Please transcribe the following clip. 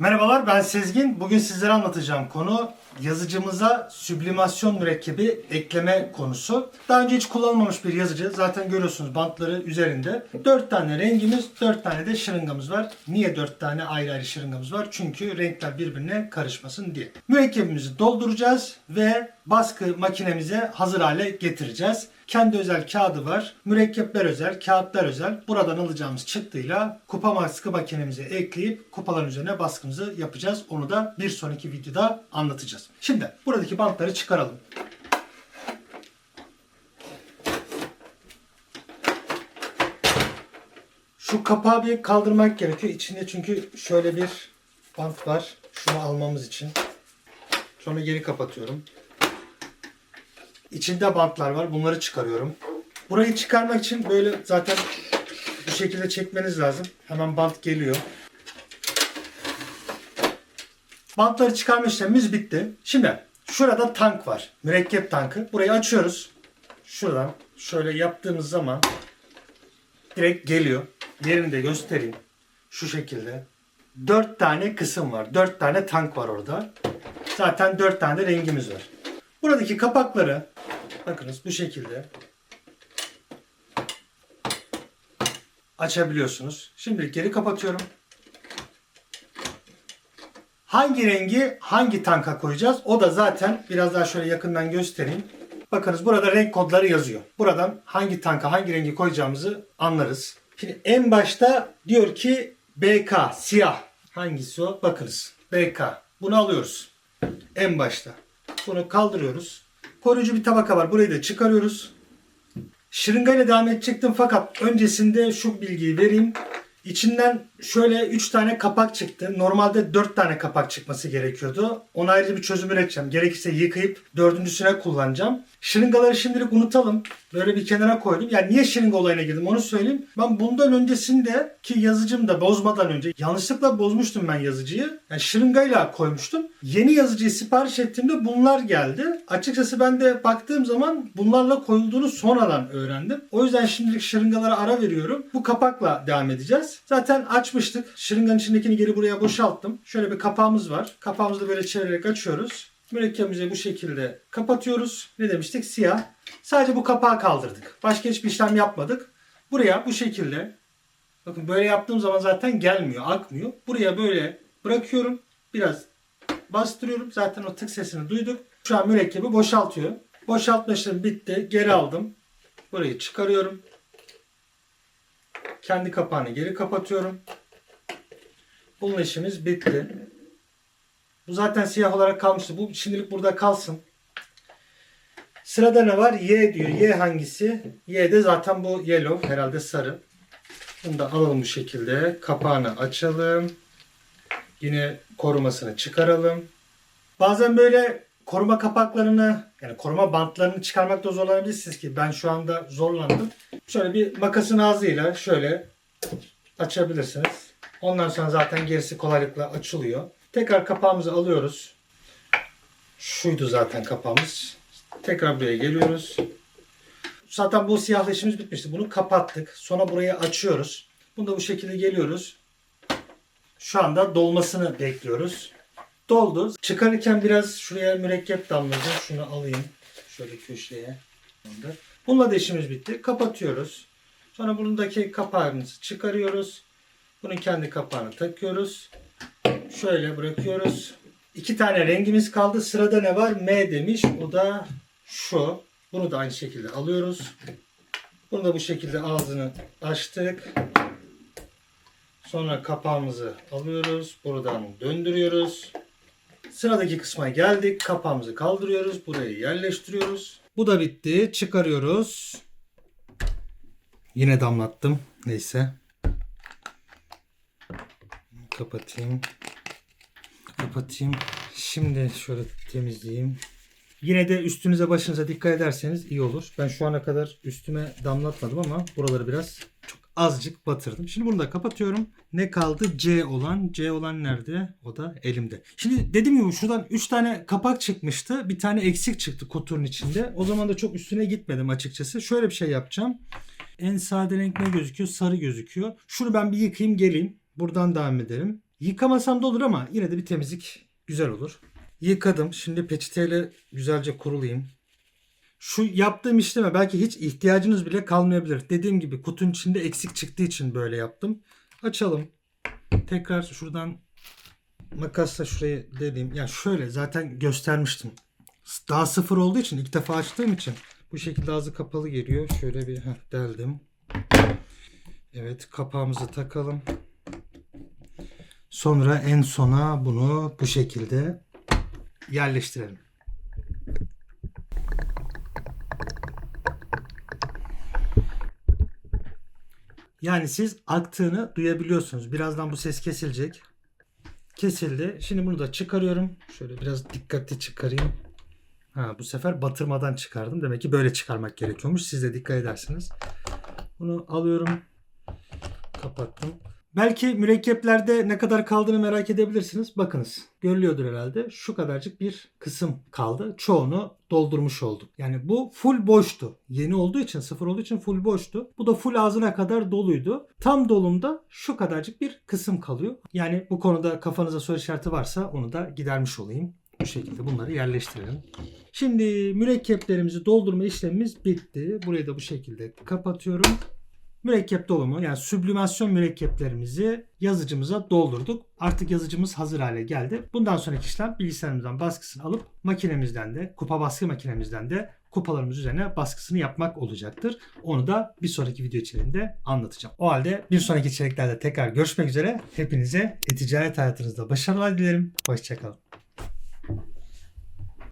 Merhabalar ben Sezgin. Bugün sizlere anlatacağım konu yazıcımıza süblimasyon mürekkebi ekleme konusu. Daha önce hiç kullanılmamış bir yazıcı. Zaten görüyorsunuz bantları üzerinde. 4 tane rengimiz, 4 tane de şırıngamız var. Niye 4 tane ayrı ayrı şırıngamız var? Çünkü renkler birbirine karışmasın diye. Mürekkebimizi dolduracağız ve baskı makinemize hazır hale getireceğiz. Kendi özel kağıdı var. Mürekkepler özel, kağıtlar özel. Buradan alacağımız çıktıyla kupa baskı makinemize ekleyip kupaların üzerine baskımızı yapacağız. Onu da bir sonraki videoda anlatacağız. Şimdi buradaki bantları çıkaralım. Şu kapağı bir kaldırmak gerekiyor. İçinde çünkü şöyle bir bant var. Şunu almamız için. Sonra geri kapatıyorum. İçinde bantlar var. Bunları çıkarıyorum. Burayı çıkarmak için böyle zaten bu şekilde çekmeniz lazım. Hemen bant geliyor. Bantları çıkarma işlemimiz bitti. Şimdi şurada tank var. Mürekkep tankı. Burayı açıyoruz. Şuradan şöyle yaptığımız zaman direkt geliyor. Yerini de göstereyim. Şu şekilde. Dört tane kısım var. Dört tane tank var orada. Zaten dört tane de rengimiz var. Buradaki kapakları bakınız bu şekilde açabiliyorsunuz. Şimdi geri kapatıyorum. Hangi rengi hangi tanka koyacağız? O da zaten biraz daha şöyle yakından göstereyim. Bakınız burada renk kodları yazıyor. Buradan hangi tanka hangi rengi koyacağımızı anlarız. Şimdi en başta diyor ki BK siyah. Hangisi o? Bakınız. BK. Bunu alıyoruz. En başta. Bunu kaldırıyoruz. Koruyucu bir tabaka var. Burayı da çıkarıyoruz. Şırıngayla devam edecektim fakat öncesinde şu bilgiyi vereyim. İçinden şöyle 3 tane kapak çıktı. Normalde 4 tane kapak çıkması gerekiyordu. Ona ayrıca bir çözüm üreteceğim. Gerekirse yıkayıp dördüncüsüne kullanacağım. Şırıngaları şimdilik unutalım. Böyle bir kenara koydum. Yani niye şırınga olayına girdim onu söyleyeyim. Ben bundan öncesinde ki yazıcım da bozmadan önce yanlışlıkla bozmuştum ben yazıcıyı. Yani şırıngayla koymuştum. Yeni yazıcıyı sipariş ettiğimde bunlar geldi. Açıkçası ben de baktığım zaman bunlarla koyulduğunu sonradan öğrendim. O yüzden şimdilik şırıngalara ara veriyorum. Bu kapakla devam edeceğiz. Zaten açmıştık. Şırınganın içindekini geri buraya boşalttım. Şöyle bir kapağımız var. Kapağımızı böyle çevirerek açıyoruz. Mürekkebimizi bu şekilde kapatıyoruz. Ne demiştik? Siyah. Sadece bu kapağı kaldırdık. Başka hiçbir işlem yapmadık. Buraya bu şekilde bakın böyle yaptığım zaman zaten gelmiyor, akmıyor. Buraya böyle bırakıyorum. Biraz bastırıyorum. Zaten o tık sesini duyduk. Şu an mürekkebi boşaltıyor. Boşaltma işlemi bitti. Geri aldım. Burayı çıkarıyorum. Kendi kapağını geri kapatıyorum. Bunun işimiz bitti. Bu zaten siyah olarak kalmıştı. Bu şimdilik burada kalsın. Sırada ne var? Y diyor. Y hangisi? Y de zaten bu yellow. Herhalde sarı. Bunu da alalım bu şekilde. Kapağını açalım. Yine korumasını çıkaralım. Bazen böyle koruma kapaklarını yani koruma bantlarını çıkarmakta zorlanabilirsiniz ki ben şu anda zorlandım. Şöyle bir makasın ağzıyla şöyle açabilirsiniz. Ondan sonra zaten gerisi kolaylıkla açılıyor. Tekrar kapağımızı alıyoruz. Şuydu zaten kapağımız. Tekrar buraya geliyoruz. Zaten bu siyahlı işimiz bitmişti. Bunu kapattık. Sonra burayı açıyoruz. Bunu da bu şekilde geliyoruz. Şu anda dolmasını bekliyoruz. Doldu. Çıkarırken biraz şuraya mürekkep damladı. Şunu alayım. Şöyle köşeye. Bununla da işimiz bitti. Kapatıyoruz. Sonra bundaki kapağımızı çıkarıyoruz. Bunun kendi kapağını takıyoruz. Şöyle bırakıyoruz. İki tane rengimiz kaldı. Sırada ne var? M demiş. O da şu. Bunu da aynı şekilde alıyoruz. Bunu da bu şekilde ağzını açtık. Sonra kapağımızı alıyoruz. Buradan döndürüyoruz. Sıradaki kısma geldik. Kapağımızı kaldırıyoruz. Burayı yerleştiriyoruz. Bu da bitti. Çıkarıyoruz. Yine damlattım. Neyse. Kapatayım. Kapatayım. Şimdi şöyle temizleyeyim. Yine de üstünüze başınıza dikkat ederseniz iyi olur. Ben şu ana kadar üstüme damlatmadım ama buraları biraz çok azıcık batırdım. Şimdi bunu da kapatıyorum. Ne kaldı? C olan. C olan nerede? O da elimde. Şimdi dediğim gibi şuradan 3 tane kapak çıkmıştı. Bir tane eksik çıktı kutunun içinde. O zaman da çok üstüne gitmedim açıkçası. Şöyle bir şey yapacağım. En sade renk ne gözüküyor? Sarı gözüküyor. Şunu ben bir yıkayayım geleyim. Buradan devam edelim. Yıkamasam da olur ama yine de bir temizlik güzel olur. Yıkadım. Şimdi peçeteyle güzelce kurulayım. Şu yaptığım işleme belki hiç ihtiyacınız bile kalmayabilir. Dediğim gibi kutunun içinde eksik çıktığı için böyle yaptım. Açalım. Tekrar şuradan makasla şurayı deleyim. Yani şöyle zaten göstermiştim. Daha sıfır olduğu için ilk defa açtığım için bu şekilde ağzı kapalı geliyor. Şöyle bir heh, deldim. Evet kapağımızı takalım. Sonra en sona bunu bu şekilde yerleştirelim. Yani siz aktığını duyabiliyorsunuz. Birazdan bu ses kesilecek. Kesildi. Şimdi bunu da çıkarıyorum. Şöyle biraz dikkatli çıkarayım. Ha, bu sefer batırmadan çıkardım. Demek ki böyle çıkarmak gerekiyormuş. Siz de dikkat edersiniz. Bunu alıyorum. Kapattım. Belki mürekkeplerde ne kadar kaldığını merak edebilirsiniz. Bakınız görülüyordur herhalde. Şu kadarcık bir kısım kaldı. Çoğunu doldurmuş olduk. Yani bu full boştu. Yeni olduğu için sıfır olduğu için full boştu. Bu da full ağzına kadar doluydu. Tam dolumda şu kadarcık bir kısım kalıyor. Yani bu konuda kafanıza soru işareti varsa onu da gidermiş olayım. Bu şekilde bunları yerleştirelim. Şimdi mürekkeplerimizi doldurma işlemimiz bitti. Burayı da bu şekilde kapatıyorum. Mürekkep dolumu yani süblimasyon mürekkeplerimizi yazıcımıza doldurduk. Artık yazıcımız hazır hale geldi. Bundan sonraki işlem bilgisayarımızdan baskısını alıp makinemizden de kupa baskı makinemizden de kupalarımız üzerine baskısını yapmak olacaktır. Onu da bir sonraki video içeriğinde anlatacağım. O halde bir sonraki içeriklerde tekrar görüşmek üzere. Hepinize e-ticaret hayatınızda başarılar dilerim. Hoşçakalın.